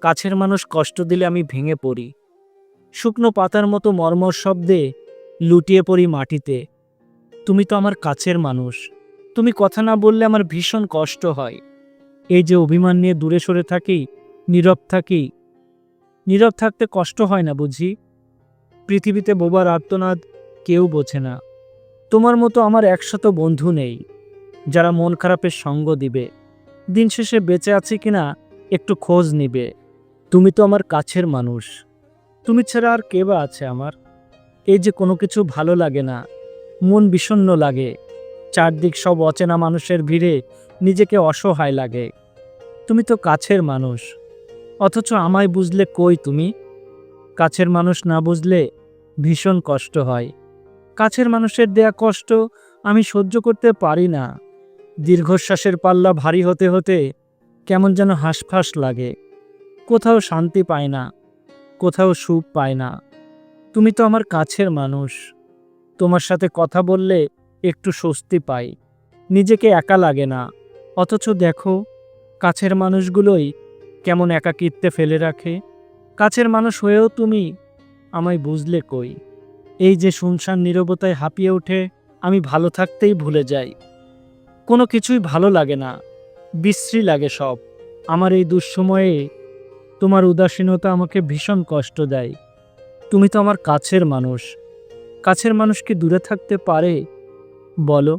কাছের মানুষ কষ্ট দিলে আমি ভেঙে পড়ি। শুকনো পাতার মতো মর্মর শব্দে লুটিয়ে পড়ি মাটিতে। তুমি তো আমার কাছের মানুষ। তুমি কথা না বললে আমার ভীষণ কষ্ট হয়। এই যে অভিমান নিয়ে দূরে সরে থাকি, নীরব থাকি। নীরব থাকতে কষ্ট হয় না বুঝি? পৃথিবীতে বোবার আর্তনাদ কেউ বোঝে না। তোমার মতো আমার একশত বন্ধু নেই, যারা মন খারাপের সঙ্গ দিবে। দিন শেষে বেঁচে আছি কিনা একটু খোঁজ নিবে। তুমি তো আমার কাছের মানুষ। তুমি ছাড়া আর কে বা আছে আমার? এই যে কোনো কিছু ভালো লাগে না, মন বিষণ্ণ লাগে, চারদিক সব অচেনা মানুষের ভিড়ে নিজেকে অসহায় লাগে। তুমি তো কাছের মানুষ, অথচ আমায় বুঝলে কই তুমি? কাছের মানুষ না বুঝলে ভীষণ কষ্ট হয়। কাছের মানুষের দেয়া কষ্ট আমি সহ্য করতে পারি না। দীর্ঘশ্বাসের পাল্লা ভারী হতে হতে কেমন যেন হাঁসফাঁস লাগে। কোথাও শান্তি পায় না, কোথাও সুখ পায় না। তুমি তো আমার কাছের মানুষ। তোমার সাথে কথা বললে একটু স্বস্তি পাই। নিজেকে একা লাগে না। অথচ দেখো, কাছের মানুষগুলোই কেমন একাকিত্বে ফেলে রাখে। কাছের মানুষ হয়েও তুমি আমায় বুঝলে কই? এই যে শুনশান নীরবতায় হাঁপিয়ে ওঠে, আমি ভালো থাকতেই ভুলে যাই। কোনো কিছুই ভালো লাগে না। বিশ্রী লাগে সব। আমার এই দুঃসময়ে তোমার উদাসীনতা আমাকে ভীষণ কষ্ট দেয়। তুমি তো আমার কাছের মানুষ। কাছের মানুষ কি দূরে থাকতে পারে? বলো।